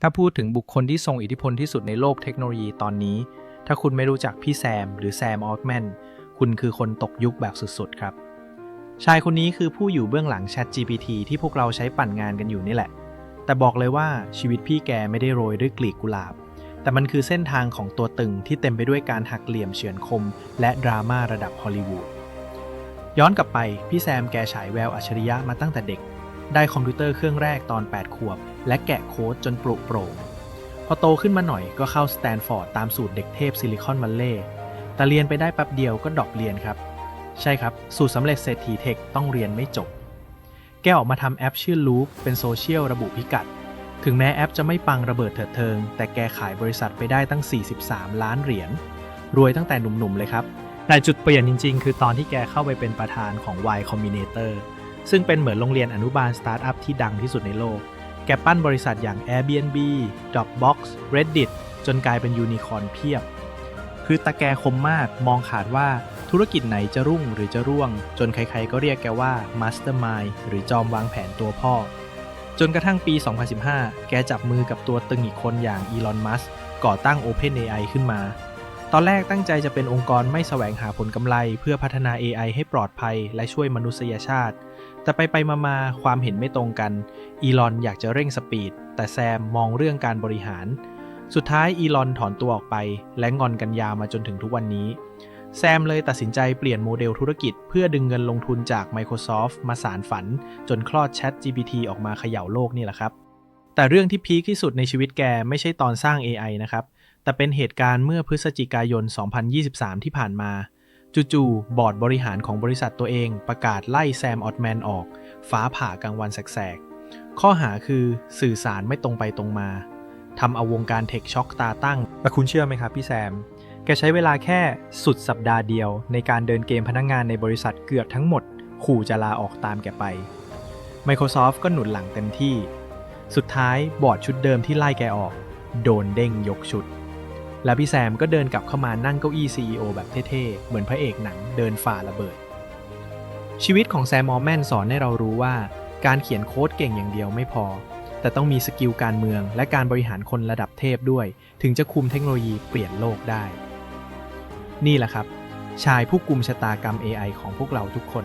ถ้าพูดถึงบุคคลที่ทรงอิทธิพลที่สุดในโลกเทคโนโลยีตอนนี้ ถ้าคุณไม่รู้จักพี่แซม หรือแซมออฟแมน คุณคือคนตกยุคแบบสุดๆ ครับ ชายคนนี้คือผู้อยู่เบื้องหลัง Chat GPT ที่พวกเราใช้ปั่นงานกันอยู่นี่แหละ แต่บอกเลยว่าชีวิตพี่แกไม่ได้โรยด้วยกลีบกุหลาบ แต่มันคือเส้นทางของตัวตึงที่เต็มไปด้วยการหักเหลี่ยมเฉือนคม และดราม่าระดับฮอลลีวูด ย้อนกลับไป พี่แซมแกฉายแววอัจฉริยะมาตั้งแต่เด็ก ได้คอมพิวเตอร์เครื่องแรกตอน 8 ขวบ และแกะโค้ดจนปรุโปร่งพอโตขึ้นมาหน่อยก็เข้าสแตนฟอร์ดตามสูตรเด็กเทพซิลิคอนวัลเลย์แต่เรียนไปได้แป๊บเดียวก็ดรอปเรียนครับ ใช่ครับ สูตรสำเร็จเศรษฐีเทคต้องเรียนไม่จบ แกออกมาทำแอปชื่อ Loop เป็นโซเชียลระบุพิกัด ถึงแม้แอปจะไม่ปังระเบิดเถิดเทิง แต่แกขายบริษัทไปได้ตั้ง 43 ล้านเหรียญรวยตั้งแต่หนุ่มๆเลยครับแต่จุดเปลี่ยนจริงๆ คือตอนที่แกเข้าไปเป็นประธานของ Y Combinator ซึ่งเป็นเหมือนโรงเรียนอนุบาลสตาร์ทอัพที่ดังที่สุดในโลก แกปั้นบริษัทอย่าง Airbnb Dropbox Reddit จนกลายเป็นยูนิคอร์นเพียบ คือตาแกคมมากมองขาดว่าธุรกิจไหนจะรุ่งหรือจะร่วง จนใครๆก็เรียกแกว่า Mastermind หรือจอมวางแผนตัวพ่อ จนกระทั่งปี 2015 แกจับมือกับตัวตึงอีกคนอย่างอีลอน มัสก่อตั้ง OpenAI ขึ้นมา ตอนแรกตั้งใจจะเป็นองค์กรไม่แสวงหาผลกำไร เพื่อพัฒนา AI ให้ปลอดภัยและช่วยมนุษยชาติ แต่ไปไปมาๆความเห็นไม่ตรงกัน อีลอนอยากจะเร่งสปีด แต่แซมมองเรื่องการบริหาร สุดท้ายอีลอนถอนตัวออกไป และงอนกันยาวมาจนถึงทุกวันนี้ แซมเลยตัดสินใจเปลี่ยนโมเดลธุรกิจ เพื่อดึงเงินลงทุนจาก Microsoft มาสารฝัน จนคลอด Chat GPT ออกมาเขย่าโลกนี่แหละครับ แต่เรื่องที่พีคที่สุดในชีวิตแกไม่ใช่ตอนสร้าง AI นะครับ แต่เป็นเหตุการณ์เมื่อพฤศจิกายน 2023 ที่ผ่านมาจู่ๆบอร์ดบริหารของบริษัทตัวเองประกาศไล่แซมออตแมนออก ฟ้าผ่ากลางวันแสกๆ ข้อหาคือสื่อสารไม่ตรงไปตรงมาทำเอาวงการเทคช็อกตาตั้ง แต่คุณเชื่อไหมครับพี่แซม แกใช้เวลาแค่สุดสัปดาห์เดียว ในการเดินเกมพนักงงานในบริษัทเกือบทั้งหมด ขู่จะลาออกตามแกไป Microsoft ก็หนุนหลังเต็มที่ สุดท้ายบอร์ดชุดเดิมที่ไล่แกออก โดนเด้งยกชุด แล้วพี่แซมก็เดินกลับเข้ามานั่งเก้าอี้ CEO แบบเท่ๆ เหมือนพระเอกหนังเดินฝ่าระเบิด ชีวิตของแซมมอร์แมนสอนให้เรารู้ว่า การเขียนโค้ดเก่งอย่างเดียวไม่พอ แต่ต้องมีสกิลการเมืองและการบริหารคนระดับเทพด้วย ถึงจะคุมเทคโนโลยีเปลี่ยนโลกได้ นี่แหละครับ ชายผู้กุมชะตากรรม AI ของพวกเราทุกคน